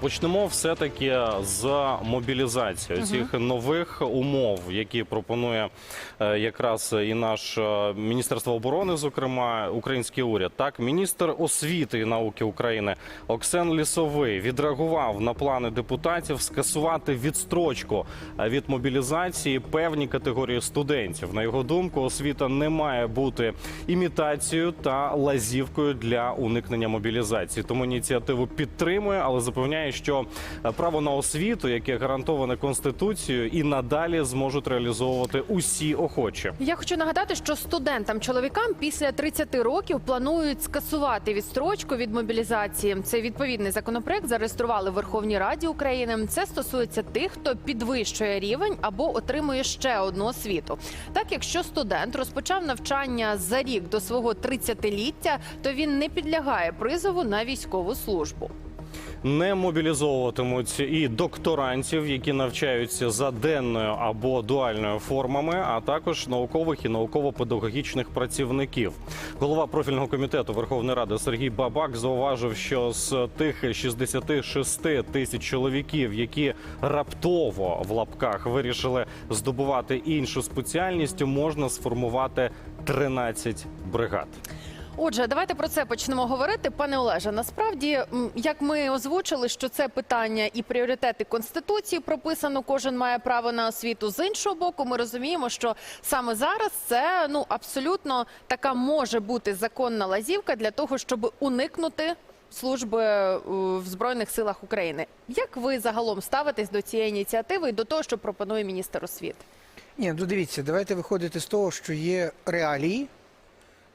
Почнемо все-таки з мобілізації цих нових умов, які пропонує е, якраз і наш е, Міністерство оборони, зокрема український уряд. Так, міністр освіти і науки України Оксен Лісовий відреагував на плани депутатів скасувати відстрочку е, від мобілізації певні категорії студентів. На його думку, освіта не має бути імітацією та лазівкою для уникнення мобілізації. Тому ініціативу підтримує, але запевняє, що е, право на освіту, яке гарантоване конституцією, і надалі зможуть реалізовувати усі охочі. Я хочу нагадати, що студентам чоловікам після 30 років планують скасувати відстрочку від мобілізації. Цей відповідний законопроект зареєстрували в Верховній Раді України. Це стосується тих, хто підвищує рівень або отримує ще одну освіту. Так, якщо студент розпочав навчання за рік до свого 30-ліття, то він не підлягає призову на військову службу. Не мобілізовуватимуть і докторантів, які навчаються за денною або дуальною формами, а також наукових і науково-педагогічних працівників. Голова профільного комітету Верховної Ради Сергій Бабак зауважив, що з тих 66 тисяч чоловіків, які раптово в лапках вирішили здобувати іншу спеціальність, можна сформувати 13 бригад. Отже, давайте про це почнемо говорити. Пане Олеже, насправді, як ми озвучили, що це питання і пріоритети конституції прописано, кожен має право на освіту. З іншого боку, ми розуміємо, що саме зараз це ну абсолютно така може бути законна лазівка для того, щоб уникнути. Служби е, в збройних силах України. Як ви загалом ставитесь до цієї ініціативи і до того, що пропонує міністр освіти? Ні, ну дивіться, давайте виходити з того, що є реалії.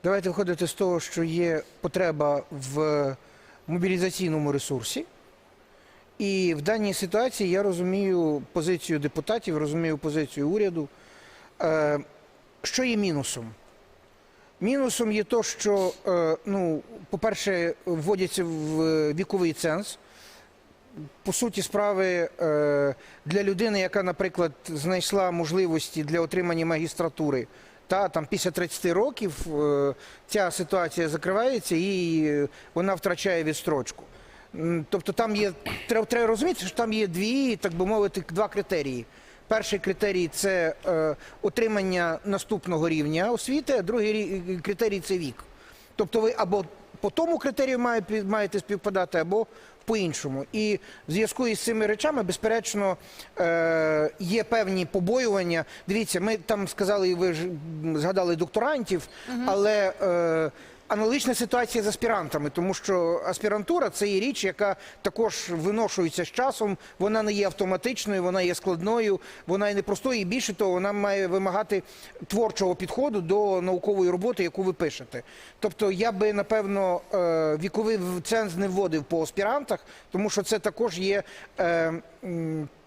Давайте виходити з того, що є потреба в мобілізаційному ресурсі. І в даній ситуації я розумію позицію депутатів, розумію позицію уряду. Е, що є мінусом? Мінусом є то, що, е, ну, по-перше, вводяться в віковий ценз. По суті справи е, для людини, яка, наприклад, знайшла можливості для отримання магістратури, та там після 30 років е, ця ситуація закривається і е, вона втрачає відстрочку. Тобто там є треба, треба розуміти, що там є дві, так би мовити, два критерії. Перший критерій це е, отримання наступного рівня освіти, а другий критерій це вік. Тобто ви або по тому критерію маєте співпадати, або по-іншому. І в зв'язку із цими речами, безперечно, е, є певні побоювання. Дивіться, ми там сказали, і ви ж згадали докторантів, але. Е, Аналогічна ситуація з аспірантами, тому що аспірантура це є річ, яка також виношується з часом. Вона не є автоматичною, вона є складною, вона є непростою. І більше того, вона має вимагати творчого підходу до наукової роботи, яку ви пишете. Тобто, я би напевно е, віковий ценз не вводив по аспірантах, тому що це також є.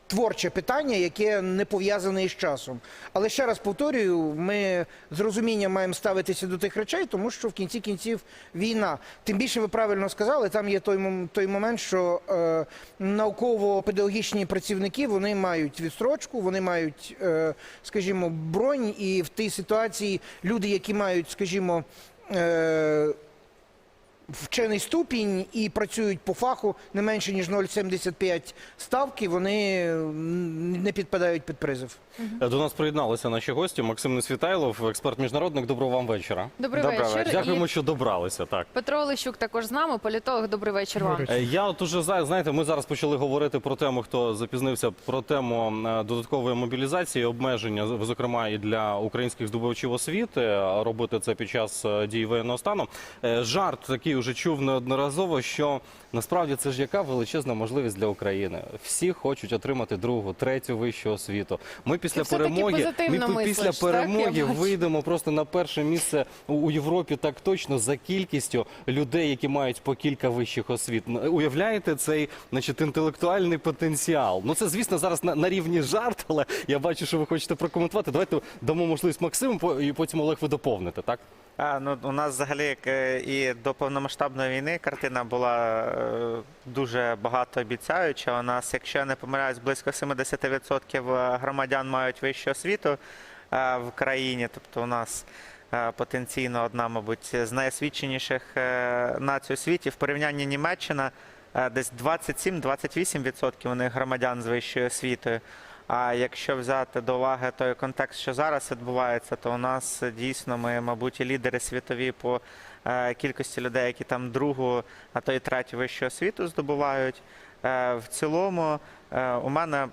Творче питання, яке не пов'язане із часом. Але ще раз повторюю, ми з розумінням маємо ставитися до тих речей, тому що в кінці кінців війна. Тим більше ви правильно сказали, там є той, той момент, що е, науково-педагогічні працівники вони мають відстрочку, вони мають, е, скажімо, бронь, і в тій ситуації люди, які мають, скажімо, е, вчений ступінь і працюють по фаху не менше ніж 0,75 ставки, вони не підпадають під призов. До нас приєдналися наші гості. Максим Несвітайлов, експерт міжнародник. Доброго вам вечора. Добрий Доброго вечір. Дякуємо, І- що добралися. Так. Петро Олещук також з нами, політолог. Добрий вечір вам. Е, Я от уже за- знаєте, ми зараз почали говорити про тему, хто запізнився про тему е, додаткової мобілізації, обмеження, зокрема і для українських здобувачів освіти, робити це під час е, дії воєнного стану. Жарт такий уже чув неодноразово, що насправді це ж яка величезна можливість для України. Всі хочуть отримати другу, третю вищу освіту. Ми після Ти перемоги, ми пі- після мислиш, так, перемоги вийдемо просто на перше місце у- Європі так точно за кількістю людей, які мають по кілька вищих освіт. Уявляєте цей значить, інтелектуальний потенціал? Ну це, звісно, зараз на, на рівні жарт, але я бачу, що ви хочете прокоментувати. Давайте дамо можливість Максиму, і потім Олег ви доповните, так? А, ну, у нас взагалі е, і до повномасштабної війни картина була е, дуже багатообіцяюча. У нас, якщо я не помиляюсь, близько 70% громадян мають вищу освіту е, в країні. Тобто у нас е, потенційно одна, мабуть, з найосвіченіших е, націй у світі. В порівнянні Німеччина е, десь 27-28% у них громадян з вищою освітою. А якщо взяти до уваги той контекст, що зараз відбувається, то у нас е, дійсно ми, мабуть, лідери світові по е, кількості людей, які там другу, а то й третю вищу освіту здобувають. Е, В цілому у мене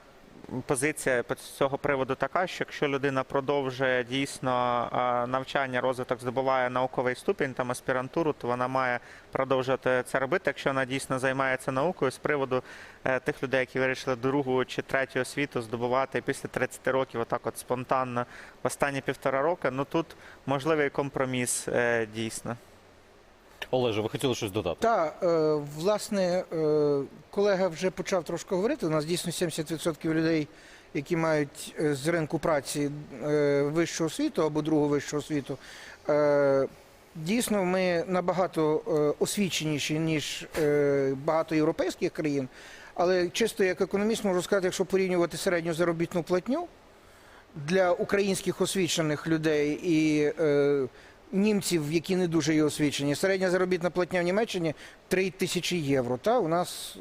позиція з цього приводу така, що якщо людина продовжує дійсно навчання, розвиток здобуває науковий ступінь, там аспірантуру, то вона має продовжувати це робити, якщо вона дійсно займається наукою з приводу е, тих людей, які вирішили другу чи третю освіту здобувати після 30 років, отак от спонтанно в останні півтора роки. Ну тут можливий компроміс е, дійсно. Олеже, ви хотіли щось додати? Та е, власне е, колега вже почав трошки говорити. У нас дійсно 70% людей, які мають е, з ринку праці е, вищу освіту або другу вищу освіту. Е, Дійсно, ми набагато е, освіченіші, ніж е, багато європейських країн. Але чисто як економіст можу сказати, якщо порівнювати середню заробітну платню для українських освічених людей і е, німців, які не дуже є освічені, середня заробітна платня в Німеччині 3 тисячі євро. Та у нас,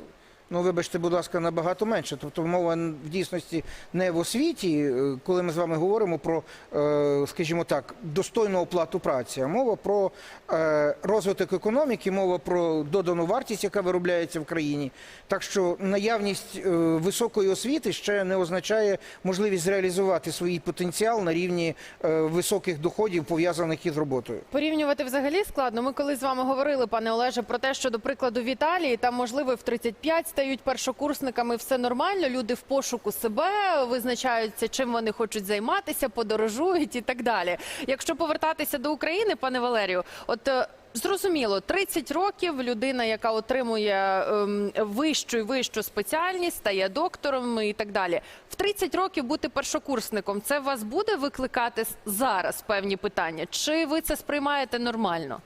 ну вибачте, будь ласка, набагато менше. Тобто мова в дійсності не в освіті, е, коли ми з вами говоримо про, е, скажімо так, достойну оплату праці, а мова про е, розвиток економіки, мова про додану вартість, яка виробляється в країні. Так що наявність високої освіти ще не означає можливість зреалізувати свій потенціал на рівні високих доходів, пов'язаних із роботою. Порівнювати взагалі складно. Ми коли з вами говорили, пане Олеже, про те, що до прикладу в Італії там можливо в 35 стають першокурсниками, все нормально. Люди в пошуку себе визначаються, чим вони хочуть займатися, подорожують і так далі. Якщо повертатися до України, пане Валерію, от. е, Зрозуміло, 30 років людина, яка отримує ем, вищу і вищу спеціальність, стає доктором і так далі. В 30 років бути першокурсником, це вас буде викликати зараз певні питання? Чи ви це сприймаєте нормально?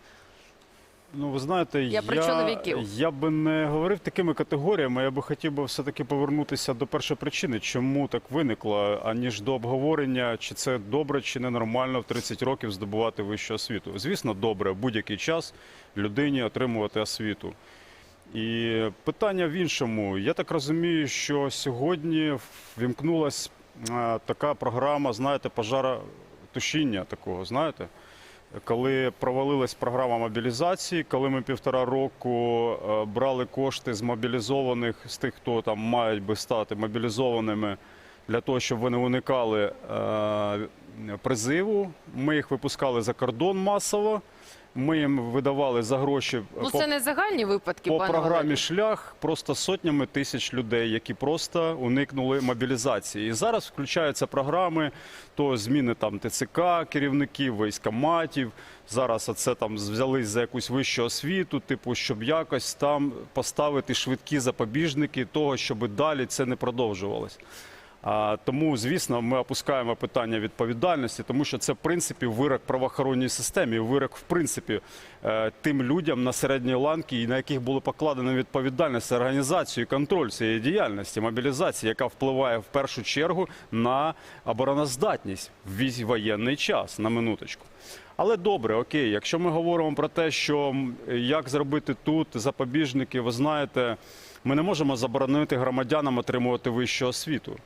Ну, ви знаєте, Я про чоловіків. я би не говорив такими категоріями. Я би хотів би все-таки повернутися до першої причини, чому так виникло, аніж до обговорення, чи це добре, чи ненормально в 30 років здобувати вищу освіту. Звісно, добре будь-який час людині отримувати освіту. І питання в іншому. Я так розумію, що сьогодні вімкнулася така програма, знаєте, пожаротушіння такого, знаєте коли провалилась програма мобілізації, коли ми півтора року е, брали кошти з мобілізованих, з тих, хто там мають би стати мобілізованими для того, щоб вони уникали е, призиву. Ми їх випускали за кордон масово. Ми їм видавали за гроші Ну по- це не загальні випадки, по пане програмі Валерію. шлях просто сотнями тисяч людей, які просто уникнули мобілізації. І зараз включаються програми, то зміни там ТЦК, керівників, військоматів. Зараз це там взялись за якусь вищу освіту, типу, щоб якось там поставити швидкі запобіжники того, щоб далі це не продовжувалось. Тому, звісно, ми опускаємо питання відповідальності, тому що це в принципі вирок правоохоронній системі, вирок в принципі е, тим людям на середній ланки, на яких було покладено відповідальність організацію і контроль цієї діяльності, мобілізації, яка впливає в першу чергу на обороноздатність в воєнний час на минуточку. Але добре, окей, якщо ми говоримо про те, що як зробити тут запобіжники, ви знаєте, ми не можемо заборонити громадянам отримувати вищу освіту.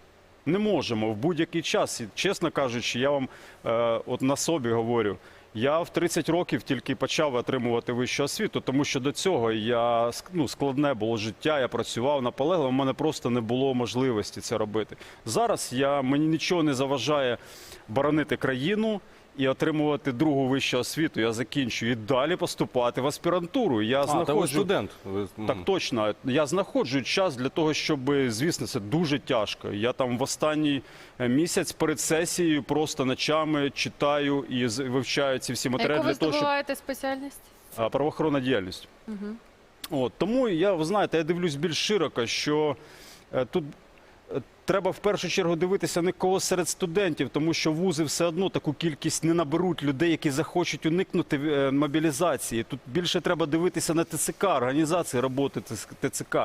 Не можемо в будь-який час. І, чесно кажучи, я вам е, от на собі говорю. Я в 30 років тільки почав отримувати вищу освіту, тому що до цього я ну, складне було життя, я працював наполегливо, в мене просто не було можливості це робити. Зараз я, мені нічого не заважає боронити країну і отримувати другу вищу освіту. Я закінчую і далі поступати в аспірантуру. Я А, та ви знаходжу студент. Так точно. Я знаходжу час для того, щоб, звісно, це дуже тяжко. Я там в останній е, місяць перед сесією просто ночами читаю і вивчаю ці всі матеріали для того, щоб здобуваєте спеціальність? правоохоронна діяльність. От, тому я, ви знаєте, я дивлюсь більш широко, що е, тут треба в першу чергу дивитися не кого серед студентів, тому що вузи все одно таку кількість не наберуть людей, які захочуть уникнути е, мобілізації. Тут більше треба дивитися на ТЦК, організації роботи ТЦК,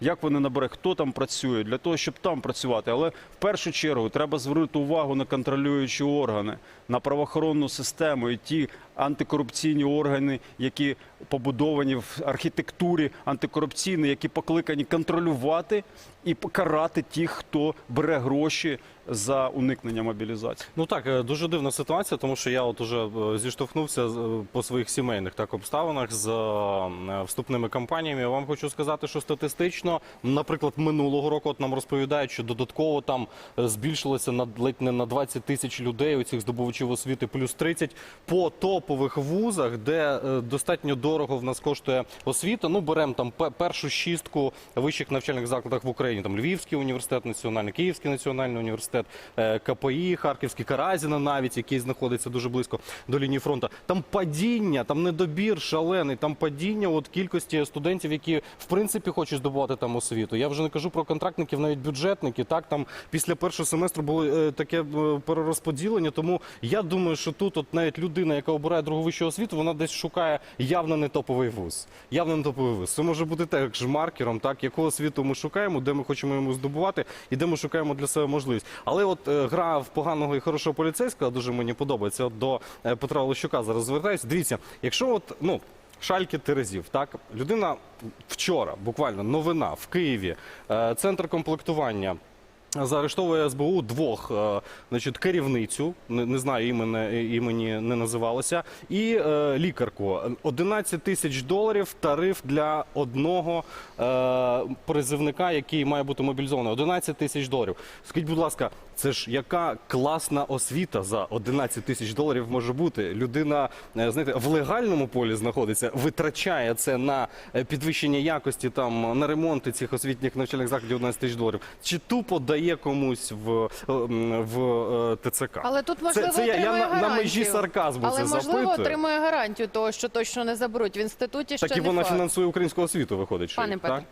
як вони набере, хто там працює, для того, щоб там працювати. Але в першу чергу треба звернути увагу на контролюючі органи, на правоохоронну систему і ті антикорупційні органи, які побудовані в архітектурі антикорупційної, які покликані контролювати і покарати тих, хто бере гроші за уникнення мобілізації. Ну так, е, дуже дивна ситуація, тому що я от уже е, зіштовхнувся е, по своїх сімейних так обставинах з вступними кампаніями. Вам хочу сказати, що статистично, наприклад, минулого року от нам розповідають, що додатково там збільшилося на ледь не на 20 тисяч людей у цих здобувачів освіти, плюс 30 по топових вузах, де достатньо дорого в нас коштує освіта. Ну беремо там першу шістку вищих навчальних закладах в Україні. Там Львівський університет національний, Київський національний університет, е, КПІ, Харківський Каразіна, навіть який знаходиться дуже близько до лінії фронту. Там падіння, там недобір шалений, там падіння от кількості студентів, які в принципі хочуть здобувати там освіту. Я вже не кажу про контрактників, навіть бюджетники. Так там після першого семестру було е, таке е, перерозподілення. Тому я думаю, що тут от навіть людина, яка обирає другу вищу освіту, вона десь шукає явно не топовий вуз. Явно не топовий вуз. Це може бути теж маркером, так яку освіту ми шукаємо, де ми хочемо йому здобувати, і де ми шукаємо для себе можливість. Але от е, гра в поганого і хорошого поліцейського дуже мені подобається. От до е, Петра Олещука зараз звертаюся. Дивіться, якщо от ну. Шальки Терезів, так людина вчора, буквально новина в Києві, е, центр комплектування. Заарештовує СБУ двох, е, значить, керівницю, не, не знаю, імені, імені не називалося, і е, лікарку. 11 тисяч доларів тариф для одного е, призивника, який має бути мобілізований. 11 тисяч доларів. Скажіть, будь ласка, це ж яка класна освіта за 11 тисяч доларів може бути? Людина, е, знаєте, в легальному полі знаходиться, витрачає це на е, підвищення якості, там на ремонти цих освітніх навчальних закладів 11 тисяч доларів. Чи тупо дає комусь в, в е, ТЦК? Але тут можливо це, це я, я на, на межі сарказму Але це можливо запитую. отримує гарантію того, що точно не заберуть в інституті. Так ще і вона факт. фінансує українську освіту, виходить. Пане так?